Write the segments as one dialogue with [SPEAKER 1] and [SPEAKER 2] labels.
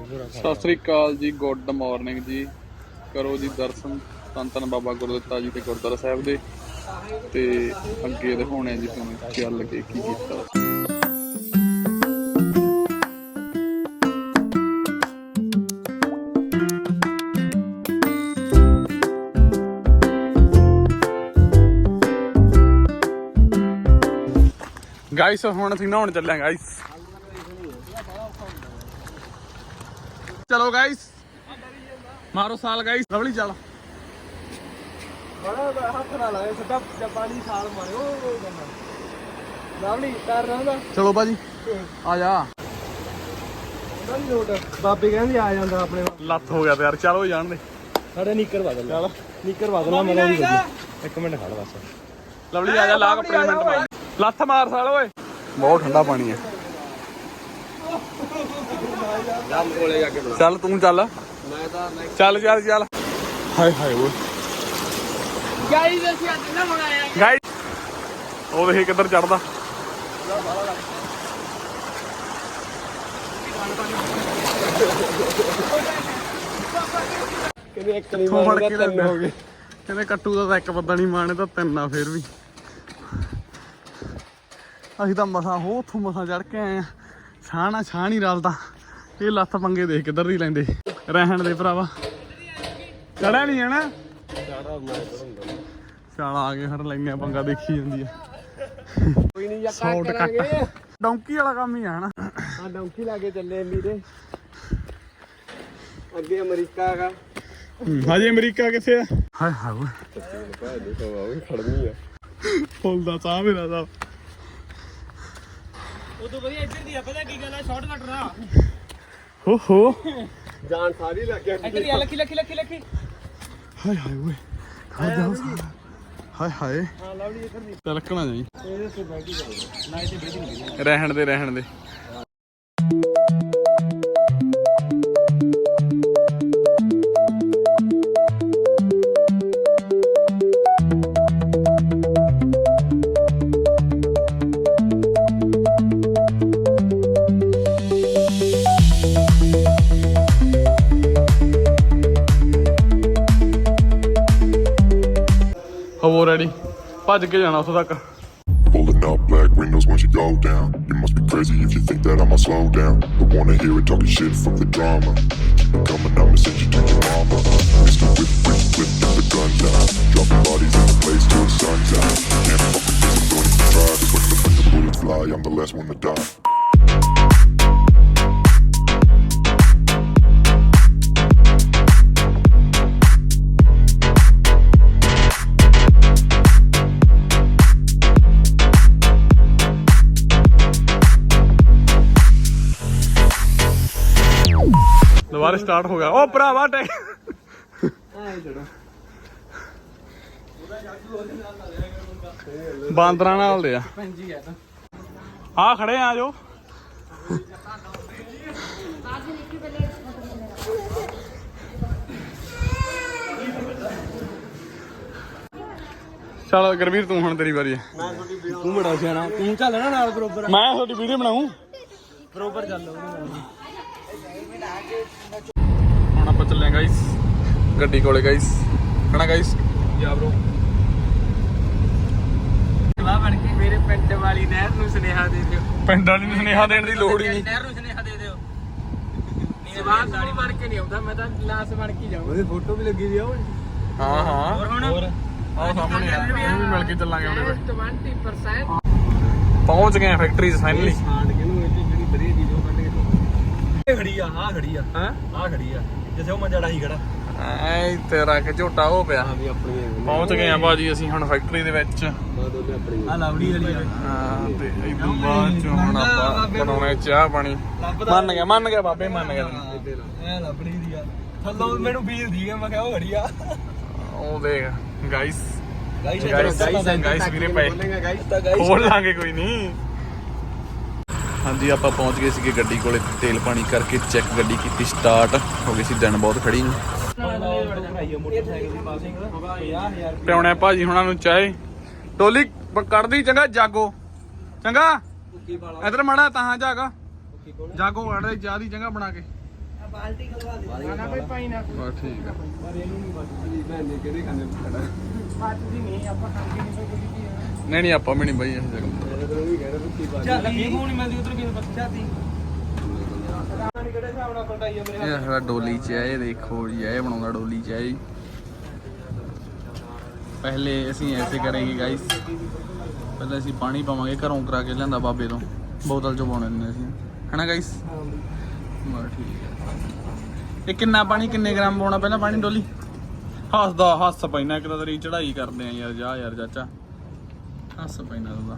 [SPEAKER 1] ਸਤਿ ਸ੍ਰੀ ਅਕਾਲ ਜੀ good morning ਜੀ। ਕਰੋ ਜੀ ਦਰਸ਼ਨ, ਧੰਨ ਬਾਬਾ ਗੁਰਦਿੱਤਾ ਜੀ ਤੇ ਗੁਰਦੁਆਰਾ ਸਾਹਿਬ ਦੇ। ਤੇ ਅੱਗੇ ਦਿਖਾਉਣੇ ਜੀ ਤੁਹਾਨੂੰ ਚੱਲ ਕੇ ਕੀ ਕੀਤਾ। ਗਾਇਸ ਹੁਣ ਅਸੀਂ ਨਹਾਉਣ ਚੱਲੇ ਗਾਇਸ ਚਲੋ ਗਾਇਸ ਮਾਰੋ ਸਾਲ ਗਾਇਸ ਲਵਲੀ ਚੱਲ।
[SPEAKER 2] ਬੜਾ ਹੱਥ ਨਾਲ ਲਾਏ ਸਿੱਧਾ ਪਾਣੀ ਛਾਲ ਮਾਰਿਓ। ਉਹ ਗੰਨਾ ਲਾਵਲੀ ਕਰ ਰਹਾ ਦਾ
[SPEAKER 1] ਚਲੋ ਬਾਜੀ ਆ ਜਾ।
[SPEAKER 2] ਉਹਦਾ ਨਹੀਂ ਲੋਟ ਬਾਬੇ ਕਹਿੰਦੇ ਆ ਜਾਂਦਾ ਆਪਣੇ।
[SPEAKER 1] ਲੱਤ ਹੋ ਗਿਆ ਯਾਰ ਚਲੋ ਜਾਣ ਦੇ।
[SPEAKER 2] ਸਾਡੇ ਨੀਕਰ ਬਦਲ ਚਲ। ਨੀਕਰ ਬਦਲਣਾ ਮੈਂ ਨਹੀਂ ਇੱਕ ਮਿੰਟ ਖੜ ਬਸ।
[SPEAKER 1] ਲਵਲੀ ਆ ਜਾ ਲਾ ਕੱਪੜੇ ਮਿੰਟ ਮਾਰ ਲੱਤ ਮਾਰ ਸਾਲ ਓਏ। ਬਹੁਤ ਠੰਡਾ ਪਾਣੀ ਹੈ।
[SPEAKER 2] ਜੰਮ ਕੋਲੇ ਜਾ ਕੇ
[SPEAKER 1] ਚੱਲ ਤੂੰ ਚੱਲ।
[SPEAKER 2] ਮੈਂ ਤਾਂ
[SPEAKER 1] ਚੱਲ ਚੱਲ ਚੱਲ। ਹਾਏ ਹਾਏ ਓਏ।
[SPEAKER 2] ਗਾਈਜ਼ ਅਸੀਂ ਅੱਜ ਨਾ ਬਣਾਇਆ
[SPEAKER 1] ਗਾਇਸ ਉਹ ਵੇਖ ਕਿੱਧਰ ਚੜਦਾ
[SPEAKER 2] ਕਿਤੇ ਇੱਕ ਨਹੀਂ
[SPEAKER 1] ਫੜ
[SPEAKER 2] ਮਾਰਦਾ
[SPEAKER 1] ਕੇ
[SPEAKER 2] ਤਿੰਨ
[SPEAKER 1] ਲੈਂਦਾ।
[SPEAKER 2] ਹੋ ਗਏ।
[SPEAKER 1] ਕਹਿੰਦੇ ਕੱਟੂ ਦਾ ਤਾਂ ਇੱਕ ਬੰਦਾ ਨਹੀਂ ਮਾਣੇ ਤਾਂ ਤਿੰਨ ਆ ਫੇਰ ਵੀ। ਅਸੀਂ ਤਾਂ ਮਸਾਂ ਹੋ ਉੱਥੋਂ ਮਸਾਂ ਚੜ ਕੇ ਆਏ ਆ। ਛਾਣਾ ਛਾਣ ਹੀ ਰਲਦਾ। ਇਹ ਲੱਤ ਪੰਗੇ ਦੇਖ ਕਿੱਧਰ ਦੀ ਲੈਂਦੇ। ਰਹਿਣ ਦੇ ਭਰਾਵਾ। ਚੜਿਆ ਨਹੀਂ ਜਾਣਾ। ਚੱਲ ਆ ਗਏ ਫਿਰ ਲੈਂਗੇ ਪੰਗਾ ਦੇਖੀ ਜਾਂਦੀ ਆ।
[SPEAKER 2] ਕੋਈ ਨਹੀਂ ਯਾ
[SPEAKER 1] cut।
[SPEAKER 2] ਕਰਾਂਗੇ।
[SPEAKER 1] ਡੌਂਕੀ ਵਾਲਾ ਕੰਮ ਹੀ ਆ ਹਨਾ।
[SPEAKER 2] ਆ ਡੌਂਕੀ ਲਾ ਕੇ ਚੱਲੇ ਵੀਰੇ ਅੱਗੇ ਅਮਰੀਕਾ ਹੈਗਾ।
[SPEAKER 1] ਹਜੇ ਅਮਰੀਕਾ ਕਿੱਥੇ ਆ? ਹਾਏ ਹਾਏ ਓਏ।
[SPEAKER 2] ਖੜਨੀ ਆ
[SPEAKER 1] ਫੁੱਲ ਦਾ ਚਾਹ ਮੇਰਾ ਦਾ
[SPEAKER 2] ਉਦੋਂ ਵਧੀਆ ਇੱਧਰ ਦੀ ਆ ਪਤਾ ਕੀ ਗੱਲ ਆ? ਸ਼ਾਰਟਕਟ ਰਾ।
[SPEAKER 1] ਹੋ ਹੋ
[SPEAKER 2] ਜਾਨ ਸਾਰੀ ਲੱਗ ਗਿਆ ਇੱਧਰ ਦੀ ਲੱਖੀ ਲੱਖੀ ਲੱਖੀ ਲੱਖੀ
[SPEAKER 1] ਹਾਏ ਹਾਏ ਓਏ। ਖਾ ਜਾ ਹਾਏ ਹਾਏ।
[SPEAKER 2] ਹਾਂ ਲਵਲੀ ਇੱਧਰ ਦੀ
[SPEAKER 1] ਤਿਲਕਣਾ ਜਾਈ।
[SPEAKER 2] ਇਹਦੇ ਤੇ ਬੈਠੀ ਜਾਊਗਾ ਨਾ ਇੱਥੇ ਬੈਠੀ ਨਹੀਂ।
[SPEAKER 1] ਰਹਿਣ ਦੇ ਰਹਿਣ ਦੇ। ਭੱਜ ਕੇ ਜਾਣਾ ਉੱਥੋਂ ਤੱਕ
[SPEAKER 3] Pulling up black windows once you go down. You must be crazy if you think that I'ma slow down. But wanna hear it talking shit from the drama. Keep it coming, I'ma send you to your mama. Mr. Whip, whip, whip, get the guns out. Dropping bodies in the place till the sun's out. Can't fuck with this, I'm going to try. But when the, when the bullets fly, I'm the last one to die.
[SPEAKER 1] Start ਹੋ ਗਿਆ। ਓ ਭਰਾਵਾ ਟੈ ਬਾਂਦਰਾਂ ਨਾਲ ਦੇ ਆ।
[SPEAKER 2] ਪੰਜੀ ਆ ਤਾਂ
[SPEAKER 1] ਆ ਖੜੇ ਆ ਜੋ ਚਲ ਗੁਰਵੀਰ ਤੂੰ ਹੁਣ ਤੇਰੀ ਵਾਰੀ ਹੈ
[SPEAKER 2] ਤੂੰ ਬੜਾ ਸਿਆਣਾ ਤੂੰ ਚੱਲ ਨਾ ਨਾਲ ਬਰੋਬਰ।
[SPEAKER 1] ਮੈਂ ਤੁਹਾਡੀ ਵੀਡੀਓ ਬਣਾਉਂ।
[SPEAKER 2] ਬਰੋਬਰ ਚੱਲ
[SPEAKER 1] ਹੁਣ ਆਪਾਂ ਚੱਲੇ ਆਂ ਗਾਇਸ ਗੱਡੀ ਕੋਲੇ ਗਾਇਸ ਕਹਣਾ ਗਾਇਸ
[SPEAKER 2] ਜਾ ਬ్రో ਵਾਹ ਬਣ ਕੇ ਮੇਰੇ ਪਿੰਡ ਵਾਲੀ ਨਹਿਰ ਨੂੰ ਸੁਨੇਹਾ ਦੇ ਦਿਓ।
[SPEAKER 1] ਪਿੰਡ ਵਾਲੀ ਨੂੰ ਸੁਨੇਹਾ ਦੇਣ ਦੀ ਲੋੜ ਹੀ ਨਹੀਂ।
[SPEAKER 2] ਨਹਿਰ ਨੂੰ ਸੁਨੇਹਾ ਦੇ ਦਿਓ। ਸਵਾਲ ਨੂੰ ਬਣ ਕੇ ਨਹੀਂ ਆਉਂਦਾ ਮੈਂ ਤਾਂ ਲਾਸ ਬਣ ਕੇ ਜਾਊਂ ਉਹਦੀ ਫੋਟੋ ਵੀ ਲੱਗੀ ਵੀ ਆ
[SPEAKER 1] ਹਾਂ ਹਾਂ।
[SPEAKER 2] ਹੋਰ ਹੁਣ? ਹੋਰ।
[SPEAKER 1] ਆਹ ਸਾਹਮਣੇ ਆ। ਵੀ ਮਿਲ ਕੇ ਚੱਲਾਂਗੇ ਉਹਦੇ ਕੋਲ।
[SPEAKER 2] 20%
[SPEAKER 1] ਪਹੁੰਚ ਗਏ ਫੈਕਟਰੀ ਫਾਈਨਲੀ
[SPEAKER 2] ਸਾਂਡ ਕੇ ਨੂੰ ਇਹ ਜਿਹੜੀ ਵਧੀਆ ਚੀਜ਼ ਉਹ ਕੱਢ ਕੇ ਇਹ ਖੜੀ ਆ ਆ ਖੜੀ ਆ।
[SPEAKER 1] ਹਾਂ?
[SPEAKER 2] ਆ ਖੜੀ ਆ। ਜਿੱਥੇ ਉਹ ਮੰਜੜਾ ਹੀ ਖੜਾ।
[SPEAKER 1] ਐ ਤੇਰਾ ਕਿ ਝੋਟਾ ਹੋ ਪਿਆ।
[SPEAKER 2] ਵੀ ਆਪਣੀ
[SPEAKER 1] ਪਹੁੰਚ ਗਏ ਆ ਬਾਜੀ ਅਸੀਂ ਹੁਣ ਫੈਕਟਰੀ ਦੇ ਵਿੱਚ।
[SPEAKER 2] ਦੋਨੇ ਆਪਣੀ ਆ ਲਵੜੀ ਵਾਲੀ ਆ।
[SPEAKER 1] ਹਾਂ ਤੇ ਇਦੋਂ ਬਾਅਦ ਚ ਹੁਣ ਆਪਾਂ ਬਣਾਉਣੇ ਚਾਹ ਪਾਣੀ। ਮੰਨ ਗਿਆ ਮੰਨ ਗਿਆ ਬਾਬੇ ਮੰਨ ਗਿਆ ਤੈਨੂੰ।
[SPEAKER 2] ਐ ਲੱਭੜੀ ਦੀ ਆ। ਥੱਲੋਂ ਮੈਨੂੰ ਫੀਲ ਦੀ ਆ ਮੈਂ ਕਿਹਾ ਉਹ ਖੜੀ ਆ।
[SPEAKER 1] ਉਹ ਦੇਖ ਗਾਇਸ
[SPEAKER 2] ਗਾਈਸ
[SPEAKER 1] Guys, guys ਵੀਰੇ ਪਏ।
[SPEAKER 2] ਗਾਈਸ ਤਾਂ ਗਾਈਸ
[SPEAKER 1] ਖੋਲ ਲਾਂਗੇ ਕੋਈ ਨਹੀਂ। ਹਾਂਜੀ ਆਪਾਂ ਪਹੁੰਚ ਗਏ ਸੀਗੇ ਗੱਡੀ ਕੋਲੇ ਤੇਲ ਪਾਣੀ ਕਰਕੇ ਚੈੱਕ ਗੱਡੀ ਕੀਤੀ ਸਟਾਰਟ ਹੋ ਗਈ ਸੀ ਦਿਨ ਬਹੁਤ ਖੜੀ ਨੂੰ।
[SPEAKER 2] ਮੋਟਰਸਾਈਕਲ ਦੀ ਪਾਸਿੰਗ 50000
[SPEAKER 1] ਪਿਉਣੇ ਭਾਜੀ ਹੁਣਾਂ ਨੂੰ ਚਾਹੇ। ਟੋਲੀ ਬ- ਕੱਢਦੀ ਚੰਗਾ ਜਾਗੋ। ਚੰਗਾ? ਇਧਰ ਮੜਾ ਤਾਂ ਜਾਗਾ। ਜਾਗੋ ਕੱਢ ਦੇ ਚਾਹ ਦੀ ਚੰਗਾ ਬਣਾ ਕੇ।
[SPEAKER 2] ਨਾ ਕੋਈ ਪਾਈ ਨਾ
[SPEAKER 1] ਬਸ ਠੀਕ ਆ
[SPEAKER 2] ਬਾਤ ਦੀ ਨਹੀਂ ਆਪਾਂ ਖਾਂਦੇ ਨਹੀਂ ਕੋਈ ਕੀ ਹੈ
[SPEAKER 1] ਨਹੀਂ ਨਹੀਂ ਆਪਾਂ ਵੀ ਨਹੀਂ ਬਈ ਇਸ ਜਗ੍ਹਾ
[SPEAKER 2] ਚੱਲ ਲੱਗੀ ਫੋਨ ਨਹੀਂ ਮਿਲਦੀ ਉਧਰ ਕਿਵੇਂ ਬੱਚਾ ਦੀ ਕਿਹੜੇ ਹਿਸਾਬ ਨਾਲ ਪਲਟਾਈ ਆ ਮੇਰੇ
[SPEAKER 1] ਇਹ ਸਾਡਾ ਡੋਲੀ ਚ ਹੈ ਇਹ ਦੇਖੋ ਜੀ ਇਹ ਬਣਾਉਂਦਾ ਡੋਲੀ ਚ ਹੈ ਜੀ ਪਹਿਲੇ ਅਸੀਂ ਐਸੇ ਕਰਾਂਗੇ ਗਾਇਸ ਪਹਿਲੇ ਅਸੀਂ ਪਾਣੀ ਪਾਵਾਂਗੇ ਘਰੋਂ ਕਰਾ ਕੇ ਲਿਆਂਦਾ ਬਾਬੇ ਤੋਂ ਬੋਤਲ ਚ ਪਾਉਣੇ ਨੇ ਅਸੀਂ ਹੈਨਾ ਗਾਇਸ ਬਸ ਠੀਕ ਹੈ ਇਹ ਕਿੰਨਾ ਪਾਣੀ ਕਿੰਨੇ ਗ੍ਰਾਮ ਪਾਉਣਾ ਪਹਿਲਾਂ ਪਾਣੀ ਡੋਲੀ? ਹੱਸਦਾ ਹੱਸ ਪੈਣਾ ਇੱਕ ਤਾਂ ਤੇਰੀ ਚੜਾਈ ਕਰਦੇ ਆ ਯਾਰ ਜਾ ਯਾਰ ਚਾਚਾ। ਹੱਸ ਪੈਣਾ ਉਹਦਾ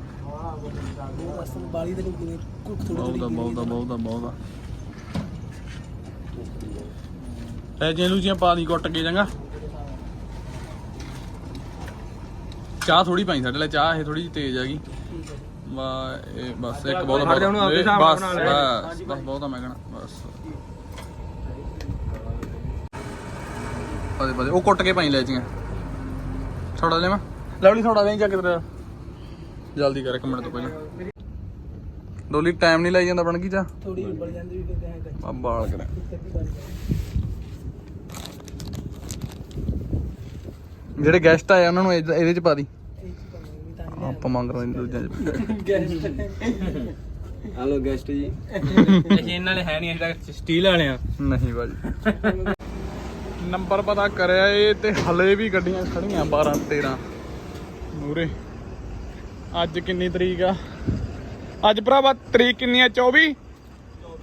[SPEAKER 2] ਬਾਲੀ ਦੇ ਕਿਵੇਂ
[SPEAKER 1] ਬਹੁਤਾ ਬਹੁਤਾ ਬਹੁਤਾ ਬਹੁਤਾ। ਐ ਜੇ ਲੂਜੀਆਂ ਪਾ ਦੀ ਕੁੱਟ ਕੇ ਚੰਗਾ। ਚਾਹ ਥੋੜੀ ਪਾਈ ਸਾਡੇ ਲਈ ਚਾਹ ਇਹ ਥੋੜੀ ਜਿਹੀ ਤੇਜ਼ ਹੈਗੀ। ਵਾ ਇਹ ਬਸ ਇੱਕ ਬਹੁਤ
[SPEAKER 2] ਹਟ ਜਾ ਉਹਨੂੰ ਆਪਦੇ
[SPEAKER 1] ਇਹ
[SPEAKER 2] ਹਿਸਾਬ ਨਾਲ
[SPEAKER 1] ਬਸ
[SPEAKER 2] ਬਣਾ ਲੈ।
[SPEAKER 1] ਬਸ। ਬਸ ਬਹੁਤਾ ਮੈਂ ਕਹਣਾ ਬਸ। ਪਦੇ ਪਦੇ ਉਹ ਕੁੱਟ ਕੇ ਪਾਈ ਲੈ ਜੀਆਂ ਥੋੜਾ ਲੈ ਮੈਂ। ਲਵਲੀ ਥੋੜਾ ਲੈ ਜਾ ਕੇ ਤੇਰਾ। ਜਲਦੀ ਕਰ ਇੱਕ ਮਿੰਟ ਤੋਂ ਪਹਿਲਾਂ। ਡੋਲੀ ਟਾਈਮ ਨਹੀਂ ਲਾਈ ਜਾਂਦਾ ਬਣ ਗਈ ਚਾ
[SPEAKER 2] ਥੋੜੀ ਉੱਬਲ ਜਾਂਦੀ ਵੀ ਫਿਰ ਐਂ
[SPEAKER 1] ਆ ਬਾਲ ਕਰਾਂ। ਜਿਹੜੇ ਗੈਸਟ ਆਏ ਉਹਨਾਂ ਨੂੰ ਇਹਦੇ ਇਹਦੇ ਚ ਪਾ ਦੀ। ਆਪਾਂ ਮੰਗ ਰਹੇ ਹਾਂ ਦੂਜਿਆਂ ਚ।
[SPEAKER 2] ਹਲੋ ਗੈਸਟ ਜੀ। ਇਹ ਨਾਲੇ ਹੈ ਨਹੀਂ ਅਸੀਂ ਸਟੀਲ ਵਾਲੇ ਆ
[SPEAKER 1] ਨਹੀਂ ਬਾਜੀ। ਨੰਬਰ ਪਤਾ ਕਰਿਆ ਏ ਤੇ ਹਲੇ ਵੀ ਗੱਡੀਆਂ ਖੜੀਆਂ 12 13 ਮੂਰੇ। ਅੱਜ ਕਿੰਨੀ ਤਰੀਕ ਆ? ਅੱਜ ਭਰਾਵਾ ਤਰੀਕ ਕਿੰਨੀ ਆ? 24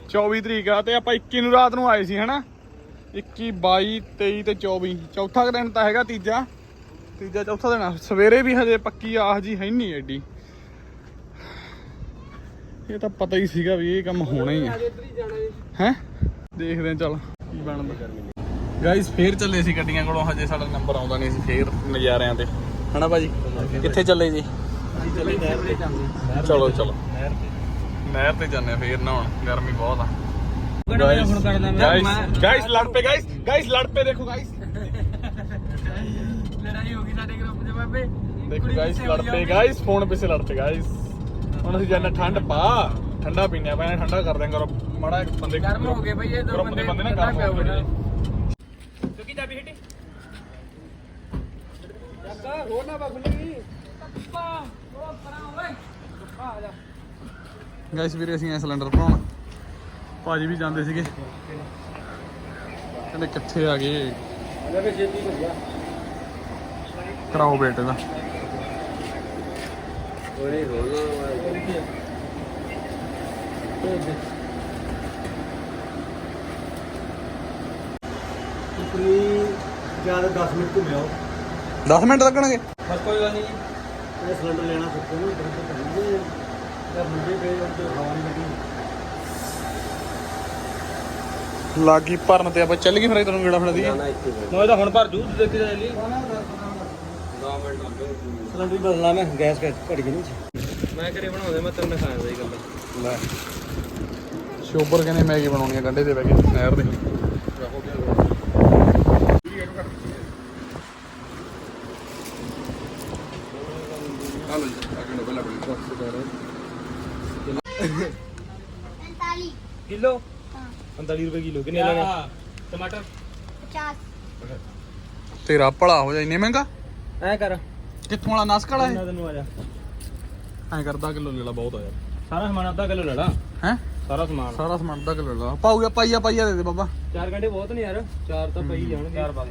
[SPEAKER 1] 24 ਤਰੀਕ ਆ ਤੇ ਆਪਾਂ 21 ਨੂੰ ਰਾਤ ਨੂੰ ਆਏ ਸੀ, ਹਨਾ? 21 22 23 ਤੇ 24 ਚੌਥਾ ਦਿਨ ਤਾਂ ਹੈਗਾ ਤੀਜਾ। ਤੀਜਾ, ਚੌਥਾ ਦਿਨ ਸਵੇਰੇ ਵੀ ਹਜੇ ਪੱਕੀ ਆਹ ਜੀ ਹੈ ਨਹੀਂ ਐਡੀ ਇਹ ਤਾਂ ਪਤਾ ਹੀ ਸੀਗਾ ਵੀ ਇਹ ਕੰਮ ਹੋਣਾ ਹੀ ਆ।
[SPEAKER 2] ਇੱਧਰ ਹੈ?
[SPEAKER 1] ਦੇਖਦੇ ਹਾਂ, ਚੱਲ। ਕੀ ਬਣਦਾ? ਗਾਇਸ ਫੇਰ ਚੱਲੇ ਸੀ ਗੱਡੀਆਂ ਕੋਲੋਂ ਹਜੇ ਸਾਡਾ ਨੰਬਰ ਆਉਂਦਾ ਨਹੀਂ ਸੀ ਫੇਰ ਨਜ਼ਾਰਿਆਂ ਤੇ। ਹਨਾ ਭਾਜੀ? ਕਿੱਥੇ ਚੱਲੇ ਜੀ?
[SPEAKER 2] ਅਸੀਂ ਚੱਲੇ ਨਹਿਰ ਤੇ ਜਾਂਦੇ।
[SPEAKER 1] ਚਲੋ ਚਲੋ।
[SPEAKER 2] ਨਹਿਰ ਤੇ।
[SPEAKER 1] ਨਹਿਰ ਤੇ ਜਾਂਦੇ ਆ ਫੇਰ ਨਹਾਉਣ ਗਰਮੀ ਬਹੁਤ ਆ।
[SPEAKER 2] ਗਾਇਸ ਹੁਣ ਕਰਦਾ ਮੈਂ
[SPEAKER 1] ਗਾਇਸ ਗਾਇਸ ਲੜ ਪਏ ਗਾਇਸ ਗਾਇਸ ਲੜ ਪਏ ਦੇਖੋ ਗਾਇਸ
[SPEAKER 2] ਲੜਾਈ ਹੋ ਗਈ ਸਾਡੇ ਗਰੁੱਪ 'ਚ ਬਾਬੇ।
[SPEAKER 1] ਦੇਖੋ ਗਾਇਸ ਲੜ ਪਏ ਗਾਇਸ ਫੋਨ ਪਿੱਛੇ ਲੜ ਪਏ ਗਾਇਸ ਹੁਣ ਅਸੀਂ ਜਾਣਾ ਠੰਡ ਪਾ ਠੰਡਾ ਪੀਣੇ ਆ ਪਹਿਲਾਂ ਠੰਡਾ ਕਰਦੇ ਆਂ ਕਰੋ। ਮਾੜਾ ਜਿਹਾ ਬੰਦੇ
[SPEAKER 2] ਗਰਮ ਹੋ ਗਏ ਬਈ ਇਹ ਦੋ
[SPEAKER 1] ਗਰੁੱਪ ਦੇ
[SPEAKER 2] ਬੰਦੇ
[SPEAKER 1] ਬੰਦੇ ਨਾ ਗਰਮ ਹੋ ਗਏ।
[SPEAKER 2] ਕਿਉਂਕਿ ਚਾਬੀ ਹਟੀ ਜੱਗਾ ਰੋ ਨਾ ਬਖਲੀ ਪਾ ਉਹ ਪਰਾਂ ਓਏ ਆ ਜਾ
[SPEAKER 1] ਗਾਇਸ ਵੀਰੇ ਅਸੀਂ ਐ ਸਿਲੰਡਰ ਭਰਾਉਣ ਭਾਜੀ ਵੀ ਜਾਂਦੇ ਸੀਗੇ। ਕਹਿੰਦੇ ਕਿੱਥੇ ਆ ਗਏ।
[SPEAKER 2] ਅਲੇ ਵੀ ਛੇਤੀ ਭੱਜਿਆ
[SPEAKER 1] ਕਰਾਓ ਬੇਟੇ ਦਾ
[SPEAKER 2] ਓਏ ਰੋਣਾ
[SPEAKER 4] ਇਤਨੀ ਜ਼ਿਆਦਾ 10 ਮਿੰਟ ਘੁੰਮਿਓ
[SPEAKER 1] 10 ਮਿੰਟ ਲੱਗਣਗੇ?
[SPEAKER 2] ਬਸ ਕੋਈ ਗੱਲ ਨਹੀਂ
[SPEAKER 4] ਇਹ ਸਿਲੰਡਰ ਲੈਣਾ ਸੁੱਕੇ ਨੂੰ ਇਧਰ ਤੋਂ ਤੇ ਮੁੰਡੇ ਪਏ ਉੱਤੇ ਹਵਾ ਨਹੀਂ ਲੱਗੀ।
[SPEAKER 1] ਲਾਗੀ ਭਰਨ ਤੇ ਆਪਾਂ ਚੱਲ ਗਏ ਫਿਰ ਤੈਨੂੰ ਗੇੜਾ ਫੜਾ ਦਈਏ।
[SPEAKER 2] ਮੈਂ ਤਾਂ ਹੁਣ ਭਰ ਜੂ ਦੇਖ ਕੇ ਲਈ।
[SPEAKER 4] ਸਿਲੰਡਰ ਵੀ ਬਦਲਣਾ ਮੈਂ ਗੈਸ ਘਟ ਗਈ ਨਹੀਂ
[SPEAKER 2] ਮੈਂ ਕਰੇ ਬਣਾਉਂਦੇ ਮੈਂ ਤੈਨੂੰ ਖਾਇਆ ਸਹੀ ਗੱਲ।
[SPEAKER 1] ਲੈ। ਸ਼ੋਬਰ ਕਹਿੰਦੇ ਮੈਗੀ ਬਣਾਉਣੀ ਆ ਗੰਡੇ ਤੇ ਬਹਿ ਕੇ ਨਹਿਰ ਦੇ। ਹਲੋ ਜੀ ਅੱਗੇ ਨੂੰ ਪਹਿਲਾਂ ਬੜੀ
[SPEAKER 5] पैंतालीस
[SPEAKER 2] ਕਿਲੋ
[SPEAKER 5] हाँ
[SPEAKER 2] 45 ਰੁਪਏ ਕਿਲੋ ਕਿੰਨੇ ਲੈਣੇ ਟਮਾਟਰ
[SPEAKER 5] पचास
[SPEAKER 1] ਤੇਰਾ ਭਲਾ ਹੋ ਜਾ ਇੰਨੇ ਮਹਿੰਗਾ
[SPEAKER 2] ਐ ਕਰ
[SPEAKER 1] ਕਿੱਥੋਂ ਵਾਲਾ ਨਸਕ ਵਾਲਾ
[SPEAKER 2] ਇਹਨਾਂ ਤੈਨੂੰ ਆ ਜਾ
[SPEAKER 1] ਐ ਕਰਦਾ ਕਿਲੋ ਲੈ ਲਾ ਬਹੁਤ ਆ ਯਾਰ
[SPEAKER 2] ਸਾਰਾ ਸਮਾਨ ਅੱਧਾ ਕਿਲੋ ਲੈ ਲਾ
[SPEAKER 1] ਹੈ
[SPEAKER 2] ਸਾਰਾ ਸਮਾਨ
[SPEAKER 1] ਸਾਰਾ ਸਮਾਨ ਅੱਧਾ ਕਿਲੋ ਲੈ ਲਾ ਪਾਊਗਾ ਪਾਈਆ ਪਾਈਆ ਦੇ ਦੇ ਬਾਬਾ
[SPEAKER 2] 4 ਘੰਟੇ ਬਹੁਤ ਨਹੀਂ ਯਾਰ 4 ਤਾਂ ਪਈ ਜਾਣਗੇ 4 ਪਾ ਦੇ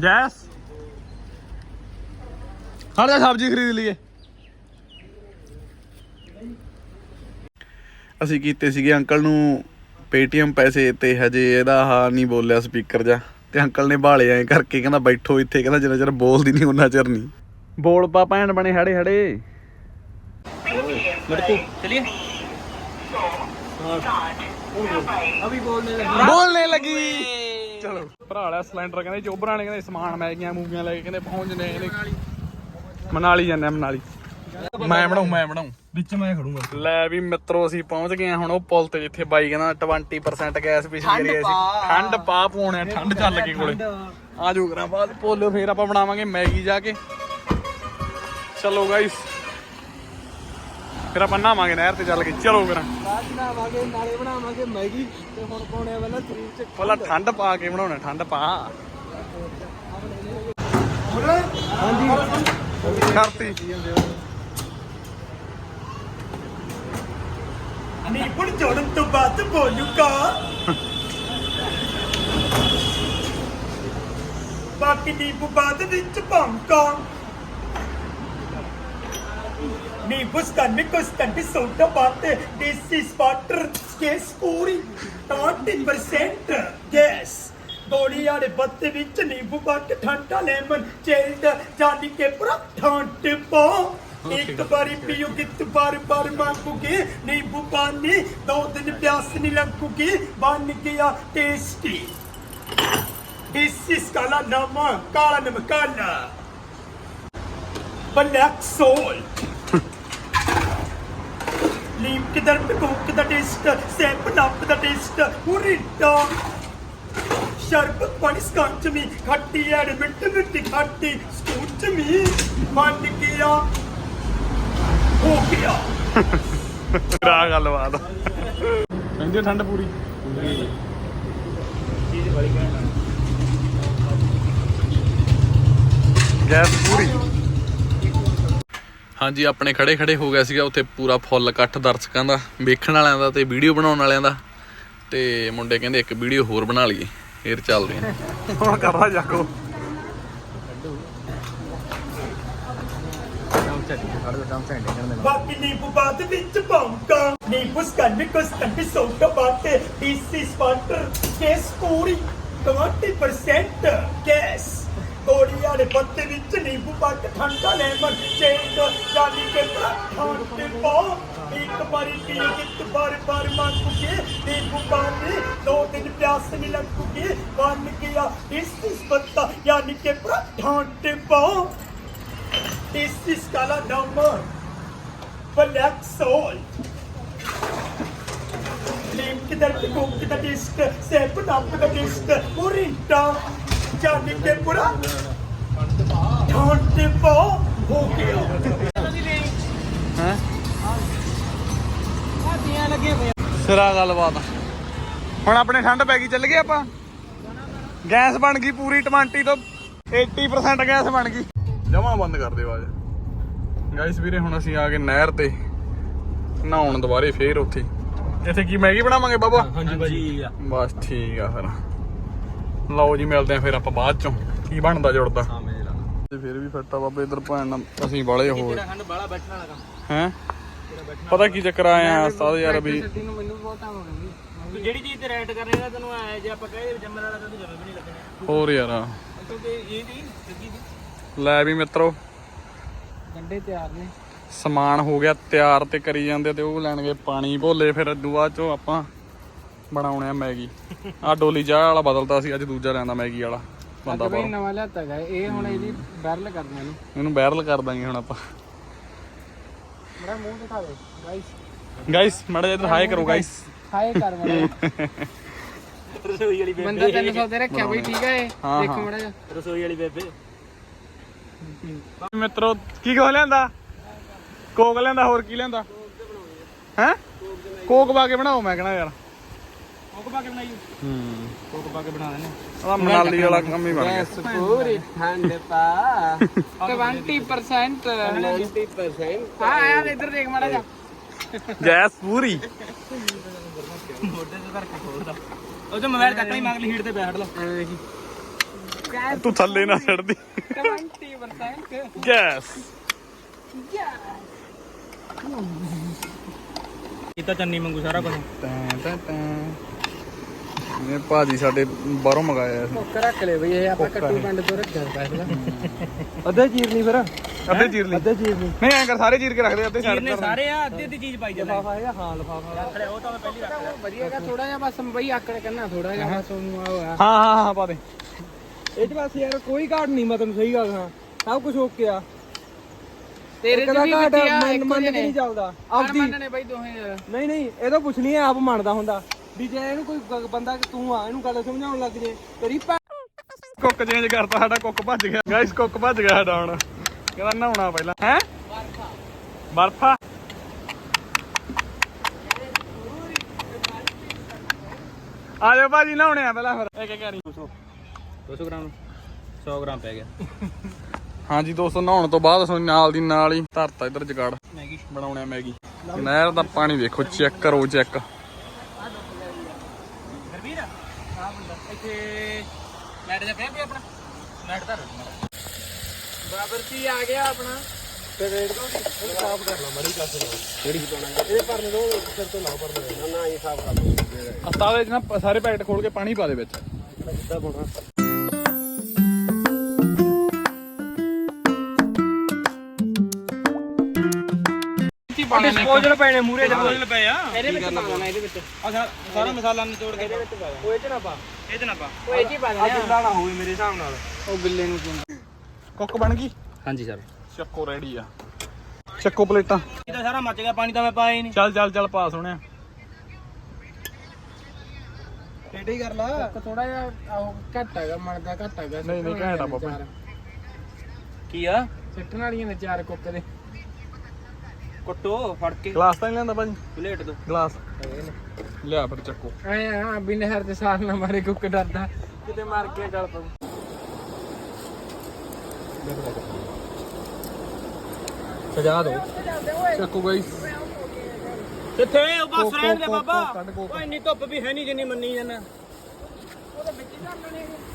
[SPEAKER 1] ਜੈਸ। ਹੜ ਜਾ ਸਬਜ਼ੀ ਖਰੀਦ ਲਈਏ। ਅਸੀਂ ਕੀਤੇ ਸੀਗੇ ਅੰਕਲ ਨੂੰ ਪੇਟੀਐਮ ਪੈਸੇ ਤੇ ਹਜੇ ਇਹਦਾ ਹਾ ਨਹੀਂ ਬੋਲਿਆ ਸਪੀਕਰ ਜਾ ਤੇ ਅੰਕਲ ਨੇ ਭਾਲੇ ਐ ਕਰਕੇ ਕਹਿੰਦਾ ਬੈਠੋ ਇੱਥੇ ਕਹਿੰਦਾ ਜਿੰਨਾ ਚਿਰ ਬੋਲਦੀ ਨਹੀਂ ਉਹਨਾਂ ਚਿਰ ਨਹੀਂ। ਬੋਲ ਪਾ ਭੈਣ ਬਣੇ ਹੜੇ ਹੜੇ।
[SPEAKER 2] ਲੜਕੂ ਚਲਿਏ। ਅਭੀ ਬੋਲਨੇ ਲੱਗੀ
[SPEAKER 1] ਬੋਲਨੇ ਲੱਗੀ। ਚਲੋ। ਭਰਾ ਵਾਲਾ ਸਿਲੰਡਰ ਕਹਿੰਦੇ ਚੋਬਰਾਂ ਨੇ ਕਹਿੰਦੇ ਸਮਾਨ ਮੈਗੀਆਂ ਮੂਗੀਆਂ ਲੈ ਕੇ ਕਹਿੰਦੇ ਪਹੁੰਚਨੇ ਇਹਨੇ ਮਨਾਲੀ। ਜਾਂਦੇ ਆ ਮਨਾਲੀ। ਮੈਂ ਬਣਾਉ ਮੈਂ ਬਣਾਉ।
[SPEAKER 4] ਵਿੱਚ ਮੈਂ ਖੜੂੰਗਾ।
[SPEAKER 1] ਲੈ ਵੀ ਮਿੱਤਰੋ ਅਸੀਂ ਪਹੁੰਚ ਗਏ ਹੁਣ ਉਹ ਪੁਲ ਤੇ ਜਿੱਥੇ ਬਾਈ ਕਹਿੰਦਾ 20% ਗੈਸ ਪਿਛਲੀ ਵਾਰੀ ਅਸੀਂ ਠੰਡ ਪਾ ਪੋਣੇ ਠੰਡ ਚੱਲ ਗਈ ਕੋਲੇ। ਆ ਜੋ ਕਰਾਂ ਬਾਅਦ ਪੋਲਿਓ ਫੇਰ ਆਪਾਂ ਬਣਾਵਾਂਗੇ ਮੈਗੀ ਜਾ ਕੇ। ਚਲੋ ਗਾਇਸ ਫਿਰ ਆਪਾਂ ਨਹਾਵਾਂਗੇ ਨਹਿਰ ਤੇ ਚੱਲ ਕੇ। ਚਲੋ ਕਰਾਂ
[SPEAKER 2] ਬਾਅਦ ਬਣਾਵਾਂਗੇ ਨਾਲੇ ਬਣਾਵਾਂਗੇ ਮੈਗੀ ਤੇ ਹੁਣ ਪਾਉਣੇ ਵਾਲਾ ਸਰੀਰ ਚ
[SPEAKER 1] ਪਹਿਲਾਂ ਠੰਡ ਪਾ ਕੇ ਬਣਾਉਣਾ ਠੰਡ ਪਾ। ਹਾਂਜੀ। ਕਰਤੀ।
[SPEAKER 4] ਨੀਪੜ ਜੋੜਨ ਤੋਂ ਬਾਅਦ ਬੋਲੂਗਾ। ਬਾਕੀ ਨੀਂਬੂ ਬਾਅਦ ਵਿੱਚ ਭੌਂਕਾ ਨੀਂਬੂ ਸਟੰਨ ਕੋਸਟੰਟ ਸੋਡਾ ਬਾਤੇ ਦਿਸ ਇਜ਼ ਵਾਟਰ ਕੇਸ ਪੂਰੀ 30% ਗੈਸ। ਗੋਲੀ ਵਾਲੇ ਬੱਤੇ ਵਿੱਚ ਨਿੰਬੂ ਪਾ ਕੇ ਠੰਡਾ ਲੈਮਨ ਚੇਲਡ ਜਾਨੀ ਕੇ ਪੂਰਾ ਠੰਡ ਪਾ ਇੱਕ ਵਾਰੀ ਪੀਓ ਕਿਤ ਬਾਰ ਬਾਰ ਮੰਗੂਗੇ ਨਿੰਬੂ ਪਾਣੀ ਦੋ ਦਿਨ ਪਿਆਸ ਨਹੀਂ ਲੱਗੂਗੀ ਬਣ ਗਿਆ ਟੇਸਟੀ ਦਿਸ ਇਜ਼ ਕਾਲਾ ਨਮਕ ਕਾਲਾ ਨਮਕ ਕਾਲਾ black salt lime cider coke ਦਾ ਟੇਸਟ ਸੈਪ ਨੱਪ ਦਾ ਟੇਸਟ ਉਰਿੱਟਾ ਸ਼ਰਬਤ ਪਾਣੀ ਸਕੰਚ ਮੀ ਖੱਟੀ ਐੜ ਮਿੱਟ ਮਿੱਟੀ ਖੱਟੀ ਸਕੂਚ ਮੀ ਬਣ ਗਿਆ। ਹੋ ਗਿਆ।
[SPEAKER 1] ਤੇਰਾ ਗੱਲਬਾਤ? ਕਹਿੰਦੀ ਠੰਡ ਪੂਰੀ। ਗੈਸ ਪੂਰੀ। ਹਾਂਜੀ ਆਪਣੇ ਖੜੇ ਖੜੇ ਹੋ ਗਿਆ ਸੀਗਾ ਉੱਥੇ ਪੂਰਾ ਫੁੱਲ ਇਕੱਠ ਦਰਸ਼ਕਾਂ ਦਾ ਵੇਖਣ ਵਾਲਿਆਂ ਦਾ ਤੇ ਵੀਡੀਓ ਬਣਾਉਣ ਵਾਲਿਆਂ ਦਾ। ਤੇ ਮੁੰਡੇ ਕਹਿੰਦੇ ਇੱਕ ਵੀਡੀਓ ਹੋਰ ਬਣਾ ਲਈਏ ਫੇਰ ਚੱਲਦੇ ਆ ਹੁਣ ਕਰਦਾ ਜਾਕੋ
[SPEAKER 4] ਬਾਕੀ ਨੀਂਬੂ ਬਾਦ ਵਿੱਚ ਭੌਂਕਾ ਨੀਂਬੂ ਸਕੰਨ ਕੋਸਟੰਟ ਸੋਡਾ ਬਾਤੇ ਦਿਸ ਇਜ਼ ਵਾਟਰ ਕੇਸ ਪੂਰੀ 20% ਗੈਸ ਗੋਲੀਆਂ ਦੇ ਪੱਤੇ ਵਿੱਚ ਨਿੰਬੂ ਪਾ ਕੇ ਠੰਡਾ ਲੈਮਨ ਚੇਂਜ ਜਾਨੀ ਕੇ ਠੰਡੇ ਪਾ ਇੱਕ ਵਾਰੀ ਪੀਓ ਕਿਤ ਬਾਰ ਬਾਰ ਮੰਗੂਗੇ ਨਿੰਬੂ ਪਾਣੀ ਦੋ ਦਿਨ ਪਿਆਸ ਨਹੀਂ ਲੱਗੂਗੀ ਬਣ ਗਿਆ ਇਸ ਇਸ ਪੱਤਾ ਯਾਨੀ ਕਿ ਠੰਡੇ ਪਾ ਇਸ ਇਸ ਕਾਲਾ ਨਮਕ ਬਲੈਕ ਸੋਲਟ ਲੀਮ ਕਿਦਰ ਤੇ ਕੋਕ ਦਾ ਟੇਸਟ ਸੈਪ ਨੱਪ ਦਾ ਟੇਸਟ ਉਰਿੰਟਾ ਜਾਨੀ ਕੇ ਪੂਰਾ ਠੰਡੇ ਪਾ ਹੋ ਗਿਆ।
[SPEAKER 1] ਹੈ
[SPEAKER 2] ਹਾਥੀਆਂ ਲੱਗੇ ਹੋਏ
[SPEAKER 1] ਸਿਰਾ ਗੱਲਬਾਤ। ਹੁਣ ਆਪਣੇ ਠੰਡ ਪੈ ਗਈ ਚੱਲ ਗਏ ਆਪਾਂ। ਗੈਸ ਬਣ ਗਈ ਪੂਰੀ 20 ਤੋਂ 80% ਗੈਸ ਬਣ ਗਈ। ਜਮਾ ਬੰਦ ਕਰ ਦਿਓ ਆਜ ਗਾਇਸ ਵੀਰੇ ਹੁਣ ਅਸੀਂ ਆ ਗਏ ਨਹਿਰ ਤੇ। ਨਹਾਉਣ ਦੁਬਾਰੇ ਫੇਰ ਉੱਥੇ। ਇੱਥੇ ਕੀ ਮੈਗੀ ਬਣਾਵਾਂਗੇ ਬਾਬਾ?
[SPEAKER 2] ਹਾਂਜੀ ਭਾਜੀ।
[SPEAKER 1] ਬਸ ਠੀਕ ਆ ਫਿਰ। ਲਓ ਜੀ ਮਿਲਦੇ ਆ ਫਿਰ ਆਪਾਂ ਬਾਅਦ ਚੋਂ। ਕੀ ਬਣਦਾ ਜੁੜਦਾ? ਤੇ ਫਿਰ ਵੀ ਫੱਟਾ ਬਾਬੇ ਇਧਰ ਭੈਣ ਨਾਲ ਅਸੀਂ ਬਾਲੇ ਹੋ
[SPEAKER 2] ਤੇਰਾ ਖੰਡ ਬਾਲਾ ਬੈਠਣ ਵਾਲਾ ਕੰਮ।
[SPEAKER 1] ਹੈ? ਪਤਾ ਕੀ ਚੱਕਰ ਆਇਆ ਆ ਉਸਤਾਦ ਯਾਰ ਵੀ
[SPEAKER 2] ਛੱਡੀ ਨੂੰ ਮੈਨੂੰ ਬਹੁਤ ਟਾਈਮ ਹੋ ਗਿਆ ਵੀ ਜਿਹੜੀ ਚੀਜ਼ ਤੇ ਰੈਟ ਕਰਨੇ ਦਾ ਤੈਨੂੰ ਆਇਆ ਜੇ ਆਪਾਂ ਕਹੇ ਜੰਮਣ ਵਾਲਾ ਤਾਂ ਜਮੇ ਵੀ ਨਹੀਂ ਲੱਗਣਾ।
[SPEAKER 1] ਹੋਰ ਯਾਰ।
[SPEAKER 2] ਕਿਉਂਕਿ ਇਹ
[SPEAKER 1] ਲੈ ਵੀ ਮਿੱਤਰੋ।
[SPEAKER 2] ਗੰਡੇ ਤਿਆਰ ਨੇ।
[SPEAKER 1] ਸਮਾਨ ਹੋ ਗਿਆ ਤਿਆਰ ਤੇ ਕਰੀ ਜਾਂਦੇ ਤੇ ਉਹ ਲੈਣਗੇ ਪਾਣੀ ਭੋਲੇ ਫਿਰ ਬਾਅਦ ਚੋਂ ਆਪਾਂ ਬਣਾਉਣੇ ਆ ਮੈਗੀ। ਆ ਡੋਲੀ ਚਾਹ ਵਾਲਾ ਬਦਲਦਾ ਸੀ ਅੱਜ ਦੂਜਾ ਲੈਂਦਾ ਮੈਗੀ ਵਾਲਾ ਬੰਦਾ
[SPEAKER 2] ਬਈ
[SPEAKER 1] ਪਾਉ
[SPEAKER 2] ਨਵਾਂ ਲਿਆਤਾ ਗਾ ਇਹ ਹੁਣ ਇਹਦੀ ਬੈਰਲ ਕਰਦੇ ਇਹਨੂੰ
[SPEAKER 1] ਇਹਨੂੰ ਵਾਇਰਲ ਕਰ ਦਾਂਗੇ ਹੁਣ ਆਪਾਂ।
[SPEAKER 2] ਮੇਰਾ ਮੂੰਹ ਦਿਖਾ ਦੇ ਗਾਇਸ
[SPEAKER 1] ਗਾਇਸ ਮੜਾ ਜਿਹਾ ਹਾਈ ਕਰੋ ਗਾਇਸ
[SPEAKER 2] ਹਾਏ ਕਰ ਮੜਾ ਰਸੋਈ ਵਾਲੀ ਬੇਬੇ। ਬੰਦਾ 300 ਤੇ ਰੱਖਿਆ ਬਈ ਠੀਕ ਹੈ ਇਹ?
[SPEAKER 1] ਹਾਂ,
[SPEAKER 2] ਦੇਖੋ
[SPEAKER 1] ਹਾਂ।
[SPEAKER 2] ਮੜਾ ਜਾ ਰਸੋਈ ਵਾਲੀ ਬੇਬੇ।
[SPEAKER 1] ਮਿੱਤਰੋ ਕੀ ਕੋ ਲਿਆਂਦਾ? ਕੋਕ ਲਿਆਂਦਾ ਹੋਰ ਕੀ ਲਿਆਂਦਾ? ਹੈ? ਕੋਕ ਪਾ ਕੇ ਬਣਾਓ ਮੈਂ ਕਹਣਾ ਯਾਰ।
[SPEAKER 2] ਕੋਕ ਪਾ ਕੇ ਬਣਾਈ
[SPEAKER 1] ਹੂੰ।
[SPEAKER 2] ਕੋਕ ਪਾ ਕੇ ਬਣਾ ਦੇਣੇ
[SPEAKER 1] ਉਹਦਾ ਮਨਾਲੀ ਵਾਲਾ ਕੰਮ ਹੀ ਬਣ ਗਿਆ।
[SPEAKER 2] ਪੂਰੀ ਠੰਡ ਪਾ। 20% 20% ਹਾਂ ਯਾਰ ਇੱਧਰ ਦੇਖ ਮੜਾ ਜਾ
[SPEAKER 1] ਗੈਸ ਪੂਰੀ।
[SPEAKER 2] ਮੋਢੇ ਤੇ ਧਰ ਕੇ ਖੋਲਦਾ ਉਹ ਤੇ ਮੋਬਾਈਲ ਚੱਕ ਲਈ ਮੰਗ ਲਈ ਹੀਟ ਤੇ ਬੈਠ ਲਾ। ਐਵੇਂ ਦੇਖੀ ਗੈਸ
[SPEAKER 1] ਤੂੰ ਥੱਲੇ ਨਾ ਛੱਡਦੀ
[SPEAKER 2] 20%
[SPEAKER 1] ਗੈਸ
[SPEAKER 2] ਇਹ ਤਾਂ ਚੰਨੀ ਮੰਗੂ ਸਾਰਾ ਕੁਝ
[SPEAKER 1] ਟੈਂ ਟੈਂ ਟੈਂ ਇਹ ਭਾਜੀ ਸਾਡੇ ਬਾਹਰੋਂ ਮੰਗਾਇਆ ਸੀ।
[SPEAKER 2] ਕੁੱਕ ਰੱਖ ਲੈ ਬਈ ਇਹ ਆਪਾਂ ਕੱਟੂ ਪਿੰਡ ਤੋਂ ਰੱਖਿਆ ਸਪੈਸ਼ਲ ਅੱਧੇ ਚੀਰ ਨਹੀਂ ਫਿਰ?
[SPEAKER 1] ਅੱਧੇ ਚੀਰ ਲਈ।
[SPEAKER 2] ਅੱਧੇ ਚੀਰ ਨਹੀਂ
[SPEAKER 1] ਨਹੀਂ ਐਂ ਕਰ ਸਾਰੇ ਚੀਰ ਕੇ ਰੱਖਦੇ ਅੱਧੇ ਸਾਈਡ
[SPEAKER 2] ਚੀਰਨੇ ਸਾਰੇ ਆ ਅੱਧੀ ਅੱਧੀ ਚੀਜ਼ ਪਾਈ ਜਾਂਦਾ। ਲਫਾਫਾ ਹੈਗਾ? ਹਾਂ ਲਫਾਫਾ। ਰੱਖ ਲਿਆ ਉਹ ਤਾਂ ਮੈਂ ਪਹਿਲੀ ਰੱਖ ਲਿਆ। ਵਧੀਆ ਹੈਗਾ ਥੋੜਾ ਜਿਹਾ ਬਸ ਬਈ ਆਕੜ ਕਰਨਾ ਥੋੜਾ ਜਿਹਾ ਬਸ ਉਹਨੂੰ ਆ ਹੋਇਆ।
[SPEAKER 1] ਹਾਂ ਹਾਂ ਹਾਂ ਪਾ ਦੇ।
[SPEAKER 2] ਇਹ ਚ ਬਸ ਯਾਰ ਕੋਈ ਘਾਟ ਨਹੀਂ ਮੈਂ ਤੈਨੂੰ ਸਹੀ ਗੱਲ ਹਾਂ ਸਭ ਕੁਝ ਓਕੇ ਆ। ਤੇਰੇ ਚ ਵੀ ਘਾਟ ਮੰਨ ਮੰਨ ਕੇ ਨਹੀਂ ਚੱਲਦਾ। ਆਪਦੀ ਮੰਨਣੇ ਬਈ ਦੋਹੇ। ਯਾਰ ਨਹੀਂ ਨਹੀਂ ਇਹ ਤਾਂ ਪੁੱਛ ਨਹੀਂ ਆਪ ਮੰਨਦਾ ਹੁੰਦਾ। ਵੀ ਜੇ ਇਹਨੂੰ ਕੋਈ ਗ- ਬੰਦਾ ਤੂੰ ਆ ਇਹਨੂੰ ਗੱਲ ਸਮਝਾਉਣ ਲੱਗ ਜੇ ਤੇਰੀ ਭੈ-
[SPEAKER 1] ਕੁੱਕ ਚੇਂਜ ਕਰਤਾ ਸਾਡਾ ਕੁੱਕ ਭੱਜ ਗਿਆ। ਗਾਇਸ ਕੁੱਕ ਭੱਜ ਗਿਆ ਸਾਡਾ ਹੁਣ। ਕਹਿੰਦਾ ਨਹਾਉਣਾ ਪਹਿਲਾਂ। ਹੈ? ਬਰਫਾ। ਆ ਜਾਓ ਭਾਜੀ ਨਹਾਉਣੇ ਆ ਪਹਿਲਾਂ ਫਿਰ। ਇੱਕ ਇੱਕ ਕਰੀ
[SPEAKER 2] 200 ਗ੍ਰਾਮ। 100 ਗ੍ਰਾਮ ਪੈ ਗਿਆ।
[SPEAKER 1] ਹਾਂਜੀ ਦੋਸਤੋ ਨਹਾਉਣ ਤੋਂ ਬਾਅਦ ਅਸੀਂ ਨਾਲ ਦੀ ਨਾਲ ਹੀ ਧਰਤਾ ਇੱਧਰ ਜਗਾੜ।
[SPEAKER 2] ਮੈਗੀ।
[SPEAKER 1] ਬਣਾਉਣੇ ਆ ਮੈਗੀ। ਨਹਿਰ ਦਾ ਪਾਣੀ ਵੇਖੋ ਚੈੱਕ ਕਰੋ ਚੈੱਕ।
[SPEAKER 2] ਹਰਵੀਰ ਆ ਬੰਦਾ ਇੱਥੇ ਮੈਟ ਜਾ ਪਿਆ ਵੀ ਆਪਣਾ। ਮੈਟ ਧਰ ਬਾਬਰ ਜੀ ਆ ਗਿਆ ਆਪਣਾ? ਤੇ ਰੇਟ ਤੋਂ ਸਾਫ਼ ਕਰ ਲਾ ਮੜੀ ਕਾਸੇ ਨਾਲ ਕਿਹੜੀ ਪਾਣਾ ਇਹ ਭਰਨ ਦੋ ਸਿਰ ਤੋਂ ਲਾਓ ਭਰਨ ਨਾ ਨਾ ਇਹ ਸਾਫ਼ ਕਰ ਲਓ।
[SPEAKER 1] ਹਸਪਤਾਲ ਵਿੱਚ ਨਾ ਸਾਰੇ ਪੈਕਟ ਖੋਲ ਕੇ ਪਾਣੀ ਪਾ ਦੇ ਵਿੱਚ।
[SPEAKER 2] ਕਿੱਦਾਂ ਪਾਉਣਾ। ਡਿਸਪੋਜ਼ਲ ਪੈਣੇ ਮੂਰੇ ਡਿਸਪੋਜ਼ਲ ਪਏ ਆ। ਇਹਦੇ ਵਿੱਚ ਪਾ ਦੇਣਾ ਇਹਦੇ ਵਿੱਚ। ਅੱਛਾ ਸਾਰਾ ਮਸਾਲਾ ਨਿਚੋੜ ਕੇ ਇਹਦੇ ਵਿੱਚ ਪਾ ਉਹ ਇਹ ਚ ਨਾ ਪਾ। ਇਹ ਚ ਨਾ ਪਾ। ਉਹ ਇਹ ਚ ਹੀ ਪਾ ਦੇਣਾ। ਗਿੱਲਾ ਨਾ ਹੋਵੇ ਮੇਰੇ ਹਿਸਾਬ ਨਾਲ। ਉਹ ਗਿੱਲੇ ਨੂੰ ਕਿਉਂ?
[SPEAKER 1] ਕੁੱਕ ਬਣ ਗਈ?
[SPEAKER 2] ਹਾਂਜੀ ਸਰ।
[SPEAKER 1] ਚੱਕੋ ਰੈਡੀ ਆ। ਚੱਕੋ ਪਲੇਟਾਂ।
[SPEAKER 2] ਇਹ ਤਾਂ ਸਾਰਾ ਮੱਚ ਗਿਆ ਪਾਣੀ ਤਾਂ ਮੈਂ ਪਾਇਆ ਹੀ ਨਹੀਂ।
[SPEAKER 1] ਚੱਲ ਚੱਲ ਚੱਲ ਪਾ ਸੋਹਣਿਆ।
[SPEAKER 2] ਟੇਢੇ ਹੀ ਕਰ ਲਾ। ਥੋੜਾ ਜਿਹਾ ਉਹ ਘੱਟ ਹੈਗਾ ਮਣਦਾ ਘੱਟ ਹੈਗਾ
[SPEAKER 1] ਨਹੀਂ, ਨਹੀਂ, ਘੈਂਟ ਆ ਬਾਬਾ।
[SPEAKER 2] ਕੀ ਆ? ਸਿੱਟਣ ਵਾਲੀਆਂ ਨੇ ਚਾਰ ਕੁੱਕ ਦੇ। ਕੁੱਟੋ ਫੜ ਕੇ।
[SPEAKER 1] ਗਲਾਸ ਤਾਂ ਨਹੀਂ ਲੈਂਦਾ ਭਾਜੀ?
[SPEAKER 2] ਪਲੇਟ ਦੋ
[SPEAKER 1] ਗਲਾਸ। ਲਿਆ ਫਿਰ ਚੱਕੋ।
[SPEAKER 2] ਐ ਹਾਂ ਬਿਨਹਰ ਦੇ ਸਾਲ ਨਾ ਮਾਰੇ ਕੁੱਕ ਡਰਦਾ। ਕਿਤੇ ਮਾਰ ਕੇ ਗਲ ਪਊ। ਸਜਾ ਦੋ।
[SPEAKER 1] ਚੱਕੋ ਗਾਈ
[SPEAKER 2] ਕਿੱਥੇ ਉਹ ਬਸ ਰਹਿਣ ਦੇ ਬਾਬਾ। ਓਏ ਇੰਨੀ ਧੁੱਪ ਵੀ ਹੈ ਨਹੀਂ ਜਿੰਨੀ ਮੰਨੀ ਜਾਂਦਾ।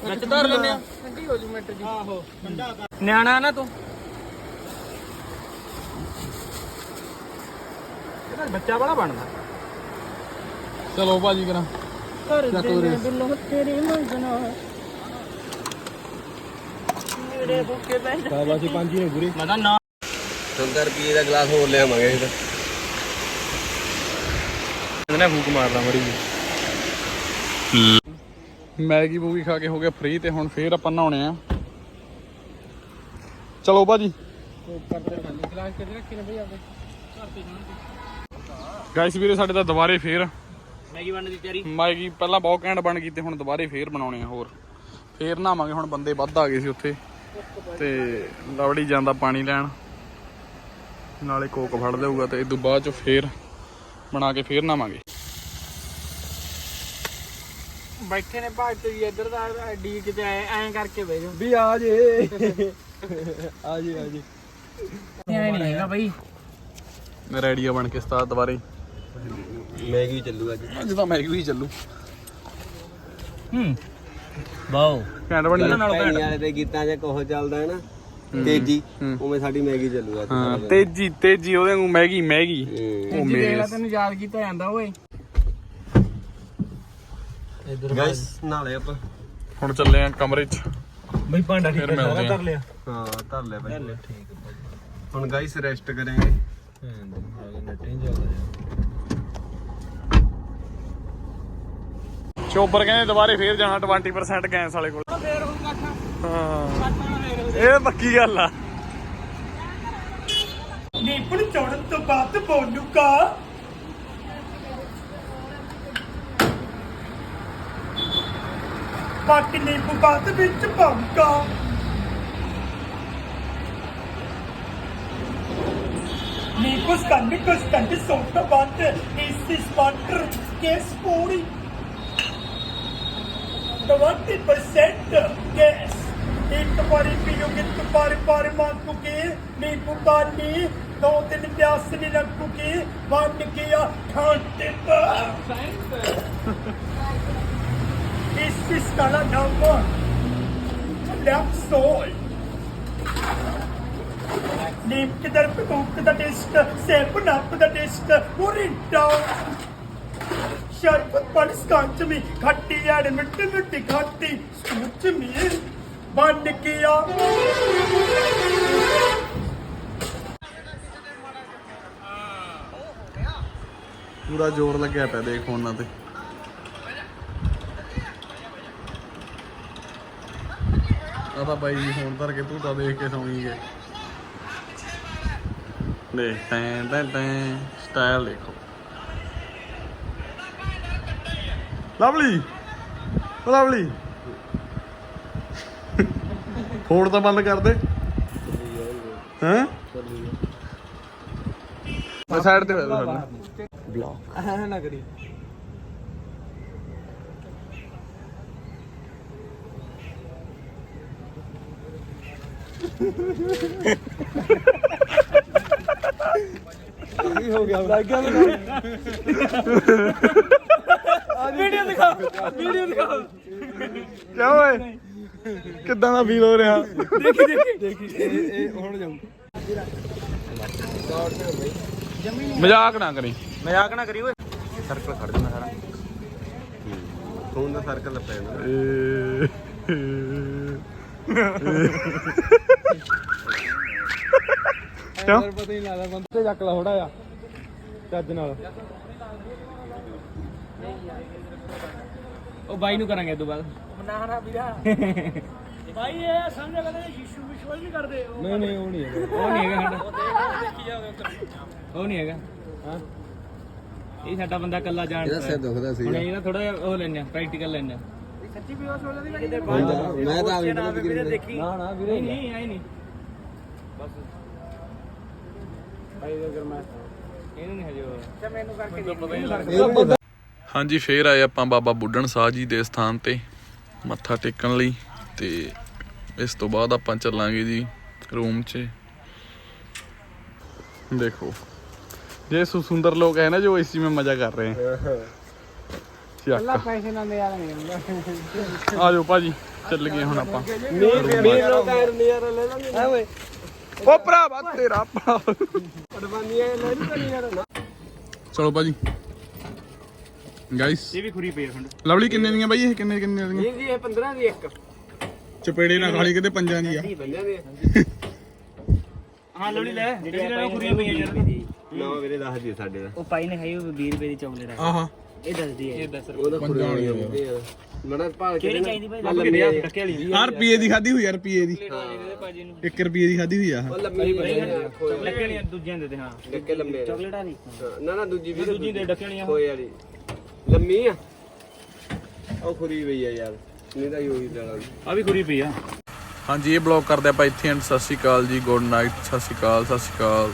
[SPEAKER 2] ਵਿੱਚ ਧਰ ਲੈਨੇ ਆ। ਠੰਡੀ ਹੋ ਜੂ ਮਿੰਟ ਜੀ। ਆਹੋ ਠੰਡਾ ਨਿਆਣਾ ਨਾ ਤੂੰ। ਇਹਦਾ ਬੱਚਾ ਬੜਾ ਬਣਦਾ।
[SPEAKER 1] ਚਲੋ ਭਾਜੀ ਕਰਾਂ। ਚੱਕੋ ਰੇ
[SPEAKER 2] ਬਿੱਲੋ ਤੇਰੇ ਮੰਗਣਾ ਮੇਰੇ ਭੁੱਖੇ ਬੈਠ
[SPEAKER 1] ਬਾਜੀ ਪੰਜ ਹੀ ਨੇ ਗੁਰੀ
[SPEAKER 2] ਮੈਂ ਤਾਂ ਨਾ
[SPEAKER 6] 70 ਰੁਪਏ ਦਾ ਗਲਾਸ ਹੋਰ ਲਿਆਵਾਂਗੇ ਇਹਦਾ।
[SPEAKER 1] ਇਹਨੇ ਫੂਕ ਮਾਰਦਾ ਮੜੀ ਮੈਗੀ ਮੂਗੀ ਖਾ ਕੇ ਹੋ ਗਿਆ ਫ੍ਰੀ ਤੇ ਹੁਣ ਫੇਰ ਆਪਾਂ ਨਹਾਉਣੇ ਆ। ਚਲੋ ਭਾਜੀ।
[SPEAKER 2] ਗਲਾਸ ਕਿੱਥੇ ਰੱਖੇ ਨੇ ਭਈ ਆਪਦੇ?
[SPEAKER 1] ਗਾਇਸ ਵੀਰੇ ਸਾਡੇ ਤਾਂ ਦੁਬਾਰੇ ਫੇਰ
[SPEAKER 2] ਮੈਗੀ ਬਣਨ ਦੀ ਤਿਆਰੀ?
[SPEAKER 1] ਮੈਗੀ ਪਹਿਲਾਂ ਬਹੁਤ ਘੈਂਟ ਬਣ ਗਈ ਤੇ ਹੁਣ ਦੁਬਾਰੇ ਫੇਰ ਬਣਾਉਣੇ ਆ ਹੋਰ। ਫੇਰ ਨਹਾਵਾਂਗੇ ਹੁਣ ਬੰਦੇ ਵੱਧ ਆ ਗਏ ਸੀ ਉੱਥੇ। ਤੇ ਲਵੜੀ ਜਾਂਦਾ ਪਾਣੀ ਲੈਣ। ਨਾਲੇ ਕੋਕ ਫੜ ਲਿਆਊਗਾ ਤੇ ਤੋਂ ਬਾਅਦ ਚ ਫੇਰ ਬਣਾ ਕੇ ਫੇਰ ਨਹਾਵਾਂਗੇ।
[SPEAKER 2] ਬੈਠੇ ਨੇ ਭਾਗ ਤੇ ਇੱਧਰ ਦਾ ਡੀ ਕਿਤੇ ਐ ਐਂ ਕਰਕੇ ਬਹਿ ਜਾਓ।
[SPEAKER 6] ਵੀ ਆ ਜੇ। ਆ ਜੇ ਆ ਜੇ।
[SPEAKER 2] ਨਹੀਂ ਹੈਗਾ ਬਈ।
[SPEAKER 1] ਰੈਡੀਆ ਬਣ ਕੇ ਸਟਾਰਟ ਦੁਬਾਰੇ।
[SPEAKER 6] ਮੈਗੀ ਚੱਲੂ ਅੱਜ।
[SPEAKER 1] ਅੱਜ ਤਾਂ ਮੈਗੀ ਹੀ ਚੱਲੂ।
[SPEAKER 2] ਹੂੰ। ਵਾਓ।
[SPEAKER 1] ਘੈਂਟ ਬਣੀ ਆ।
[SPEAKER 6] ਭੈਣੀ। ਵਾਲੇ ਦੇ ਗੀਤਾਂ 'ਚ ਕੋਹ ਚੱਲਦਾ ਹੈ ਨਾ। ਤੇਜੀ।
[SPEAKER 1] ਹੂੰ।
[SPEAKER 6] ਉਵੇਂ ਸਾਡੀ ਮੈਗੀ ਚੱਲੂ ਅੱਜ।
[SPEAKER 1] ਹਾਂ ਤੇਜੀ ਤੇਜੀ ਉਹਦੇ ਨੂੰ ਮੈਗੀ ਮੈਗੀ।
[SPEAKER 6] ਹੂੰ।
[SPEAKER 1] ਉਹ ਮੇਸ
[SPEAKER 2] ਤੈਨੂੰ ਯਾਦ ਕੀਤਾ ਜਾਂਦਾ ਓਏ।
[SPEAKER 6] ਗਾਇਸ ਨਾਲੇ ਆਪਾਂ।
[SPEAKER 1] ਹੁਣ ਚੱਲੇ ਆ ਕਮਰੇ 'ਚ।
[SPEAKER 2] ਬਈ ਭਾਂਡਾ
[SPEAKER 1] ਮਿਲਦੇ ਆ
[SPEAKER 2] ਲਿਆ।
[SPEAKER 6] ਹਾਂ ਧਰ ਲਿਆ ਭਾਈ। ਹੁਣ ਗਾਇਸ ਰੈਸਟ ਕਰਾਂਗੇ।
[SPEAKER 1] ਚੋਬਰ ਕਹਿੰਦੇ ਦੁਬਾਰੇ ਫੇਰ ਜਾਣਾ 20% ਗੈਸ ਵਾਲੇ ਕੋਲ।
[SPEAKER 2] ਫੇਰ ਹੁਣ ਕਾਠਾ
[SPEAKER 1] ਹਾਂ। ਇਹ ਪੱਕੀ ਗੱਲ ਆ।
[SPEAKER 4] ਨੀਪਲ ਚੜਨ ਤੋਂ ਬਾਅਦ ਬੋਲੂਗਾ। ਬਾਕੀ ਨੀਂਬੂ ਬਾਅਦ ਵਿੱਚ ਪਾਉਂਗਾ। ਨੀਂਬੂ ਸਕੰਡ ਕਸਟੰਡ ਸੋਟਾ ਬਾਤ ਇਸ ਸਪਾਟਰ ਕੇਸ ਪੂਰੀ 20% ਗੈਸ। ਇੱਕ ਵਾਰੀ ਪੀਓਗੇ ਤਾਂ ਬਾਰ ਬਾਰ ਮੰਗੋਗੇ ਨੀਂਬੂ ਪਾਣੀ ਦੋ ਦਿਨ ਪਿਆਸ ਨਹੀਂ ਲੱਗੂਗੀ ਬਣ ਗਿਆ ਠੰਡ ਇਸ ਇਸ ਕਾਲਾ ਨਾਮ ਲੈਪਸੋਲ ਨੀਮ ਕਿਦਰ ਪਕੂਕ ਦਾ ਟੇਸਟ ਸੇਪ ਨੱਪ ਦਾ ਟੇਸਟ ਉਰਿੰਟਾ ਸ਼ਰਬਤ ਬਣ ਸਕੰਚ ਮੀ ਖੱਟੀ ਐੜ ਮਿੱਟੀ ਮਿੱਟੀ ਖਾਤੀ ਸਕੂਚ ਮੀ ਬਣ
[SPEAKER 1] ਪੂਰਾ ਜ਼ੋਰ ਲੱਗਿਆ ਪਿਆ ਦੇਖ ਫੋਨਾਂ ਤੇ। ਆ ਤਾਂ ਬਾਈ ਜੀ ਫੋਨ ਧਰ ਕੇ ਭੂਤਾ ਦੇਖ ਕੇ ਸੌਂਗੀ ਗਏ। ਦੇਖ, ਟੈਂ ਟੈਂ ਟੈਂ ਸਟਾਈਲ ਦੇਖੋ। ਲਵਲੀ। ਲਵਲੀ। ਫੋਨ ਤਾਂ ਬੰਦ ਕਰ ਦੇ। ਹੈਂ? ਮੈਂ ਸਾਈਡ ਤੇ ਬੈਠਾ ਸਾਡਾ
[SPEAKER 2] ਐ ਨਾ ਕਰੀ ਕੀ ਹੋ ਗਿਆ? ਲੱਗ ਗਿਆ ਵੀਡੀਓ ਦਿਖਾ ਵੀਡੀਓ ਦਿਖਾ।
[SPEAKER 1] ਕਿਆ ਓਏ? ਕਿੱਦਾਂ ਦਾ ਫੀਲ ਹੋ ਰਿਹਾ?
[SPEAKER 2] ਦੇਖੀ ਦੇਖੀ। ਦੇਖੀ ਇਹ ਹੁਣ ਜਾਊ
[SPEAKER 1] ਮਜ਼ਾਕ ਨਾ ਕਰੀ।
[SPEAKER 2] ਮਜ਼ਾਕ ਨਾ ਕਰੀ ਓਏ।
[SPEAKER 6] ਸਰਕਲ ਖੜ ਜਾਣਾ ਸਾਰਾ। ਫੋਨ ਦਾ ਸਰਕਲ ਪੈ ਜਾਣਾ
[SPEAKER 1] ਏ। ਕਿਉਂ
[SPEAKER 2] ਪਤਾ ਹੀ ਨਹੀਂ ਲੱਗਦਾ ਬੰਦੇ ਚੱਕ ਲਾ ਥੋੜਾ ਜਿਹਾ। ਚੱਜ ਨਾਲ। ਉਹ ਬਾਈ ਨੂੰ ਕਰਾਂਗੇ ਤੋਂ ਬਾਅਦ। ਨਾ ਨਾ ਵੀਰਾ। ਬਾਈ ਇਹ ਸਮਝ ਕਹਿੰਦੇ ਯਿਸੂ ਵਿਸ਼ਵਾਸ ਨਹੀਂ ਕਰਦੇ। ਨਹੀਂ ਨਹੀਂ ਉਹ ਨਹੀਂ ਹੈਗਾ। ਉਹ ਨਹੀਂ ਹੈਗਾ ਸਾਡਾ। ਉਹ ਨਹੀਂ ਹੈਗਾ। ਹਾਂ। ਇਹ ਸਾਡਾ ਬੰਦਾ ਕੱਲਾ ਜਾਣਦਾ
[SPEAKER 6] ਇਹਦਾ ਸਿਰ ਦੁਖਦਾ ਸੀ।
[SPEAKER 2] ਹੁਣ ਇਹਦਾ ਥੋੜਾ ਜਿਹਾ ਉਹ ਲੈਣਾ ਪ੍ਰੈਕਟੀਕਲ ਲੈਣਾ ਸੱਚੀ ਬੇਹੋਸ਼ ਹੋ ਜਾਂਦੀ
[SPEAKER 6] ਮੈਂ ਤਾਂ ਆਪ ਨਹੀਂ ਵੀਰੇ
[SPEAKER 2] ਦੇਖੀ। ਨਾ ਨਾ ਵੀਰੇ ਨਹੀਂ ਆਈ ਨਹੀਂ। ਬਸ। ਭਾਈ ਦੇ ਅਗਰ ਮੈਂ ਇਹਨੂੰ ਨਹੀਂ ਹਜੇ ਅੱਛਾ ਮੈਨੂੰ ਕਰਕੇ ਨਹੀਂ
[SPEAKER 1] ਹਾਂਜੀ ਫੇਰ ਆਏ ਆਪਾਂ ਬਾਬਾ ਬੁੱਢਣ ਸਾਹ ਜੀ ਦੇ ਸਥਾਨ ਤੇ ਮੱਥਾ ਟੇਕਣ ਲਈ ਤੇ ਇਸ ਤੋਂ ਬਾਅਦ ਆਪਾਂ ਚੱਲਾਂਗੇ ਜੀ ਰੂਮ 'ਚ ਦੇਖੋ ये सु- सुंदर लोग है ना जो इसी में मजा कर रहे हैं ਚੱਕ
[SPEAKER 2] ਪੈਸੇ ਨਾਲ ਨਿਆਰਾ ਨਹੀਂ ਹੁੰਦਾ
[SPEAKER 1] ਆ ਜਾਓ ਭਾਜੀ ਚੱਲ ਗਏ ਹੁਣ ਆਪਾਂ
[SPEAKER 2] ਮੇਰ ਲੋਕ ਆਇਰ ਨਿਆਰਾ ਲੈ ਲਾਂਗੇ ਹਾਂ ਓਏ
[SPEAKER 1] ਓ ਭਰਾਵਾ ਤੇਰਾ ਭਰਾ
[SPEAKER 2] ਅਡਵਾਨੀਆਂ ਲੈ ਨਹੀਂ ਤਾਂ ਯਾਰ ਨਾ
[SPEAKER 1] ਚਲੋ ਭਾਜੀ ਗਾਇਸ
[SPEAKER 2] ਇਹ ਵੀ ਖੁਰੀ ਪਈ ਖੰਡ।
[SPEAKER 1] ਲਵਲੀ ਕਿੰਨੇ ਦੀਆਂ ਬਾਈ ਇਹ? ਕਿੰਨੇ ਕਿੰਨੇ ਦੀਆਂ?
[SPEAKER 2] ਇਹ ਜੀ ਇਹ 15 ਦੀ ਇੱਕ।
[SPEAKER 1] ਚਪੇੜੇ ਨਾਲ ਖਾਲੀ ਕਿਤੇ ਪੰਜਾਂ ਦੀ ਆ।
[SPEAKER 2] ਬੰਦਿਆਂ ਦੀ ਹਾਂ ਲੋੜੀ ਲੈ। ਜਿਹੜੀ ਲੈ ਖੁਰੀ ਪਈ ਯਾਰ।
[SPEAKER 6] ਨਾ ਵੀਰੇ ਦੱਸ ਦੀ ਸਾਡੇ ਦਾ।
[SPEAKER 7] ਉਹ ਪਾਈ ਨੇ ਖਾਈ ਉਹ 20 ਰੁਪਏ ਦੀ ਚਾਕਲੇਟ ਆ।
[SPEAKER 1] ਆਹਾ।
[SPEAKER 7] ਇਹ ਦੱਸਦੀ ਹੈ ਇਹ ਦੱਸ
[SPEAKER 6] ਉਹਦਾ ਖੁਰੇ ਹੁੰਦੀ ਆ। ਮੜਾ ਭਾਲ ਕੇ
[SPEAKER 7] ਕਿਹੜੀ ਚਾਹੀਦੀ ਭਾਈ?
[SPEAKER 6] ਲੰਮੀ ਆ
[SPEAKER 2] ਟੱਕੇ ਵਾਲੀ।
[SPEAKER 1] ਆ। ਰੁਪਏ ਦੀ ਖਾਦੀ ਹੋਈ ਆ ਰੁਪਏ ਦੀ।
[SPEAKER 7] ਨੂੰ
[SPEAKER 1] 1 ਰੁਪਏ ਦੀ ਖਾਦੀ ਹੋਈ ਆ।
[SPEAKER 6] ਉਹ ਲੰਮੀ ਪਈ
[SPEAKER 7] ਲੱਗੇ ਵਾਲੀਆਂ ਦੂਜੀਆਂ ਦੇ ਦੇ ਹਾਂ।
[SPEAKER 6] ਲੰਮੇ ਆ।
[SPEAKER 7] ਚਾਕਲੇਟ ਵਾਲੀ
[SPEAKER 6] ਹਾਂ, ਨਾ ਨਾ ਦੂਜੀ ਵੀ
[SPEAKER 7] ਦੂਜੀ ਦੇ ਡੱਕੇ ਵਾਲੀਆਂ।
[SPEAKER 6] ਹੋਏ ਵਾਲੀ। ਲੰਮੀ ਆ। ਉਹ ਖੁਰੀ ਪਈ ਆ ਯਾਰ। ਨਹੀਂ ਤਾਂ ਉਹੀ ਲੈਣਾ
[SPEAKER 2] ਆ ਵੀ ਖੁਰੀ ਪਈ ਆ।
[SPEAKER 1] ਹਾਂਜੀ ਇਹ ਬਲੌਗ ਕਰਦੇ ਆਪਾਂ ਇੱਥੇ ਐਂਡ ਸਤਿ ਸ਼੍ਰੀ ਅਕਾਲ ਜੀ ਗੁੱਡ ਨਾਈਟ ਸਤਿ ਸ਼੍ਰੀ ਅਕਾਲ ਸਤਿ ਸ਼੍ਰੀ ਅਕਾਲ।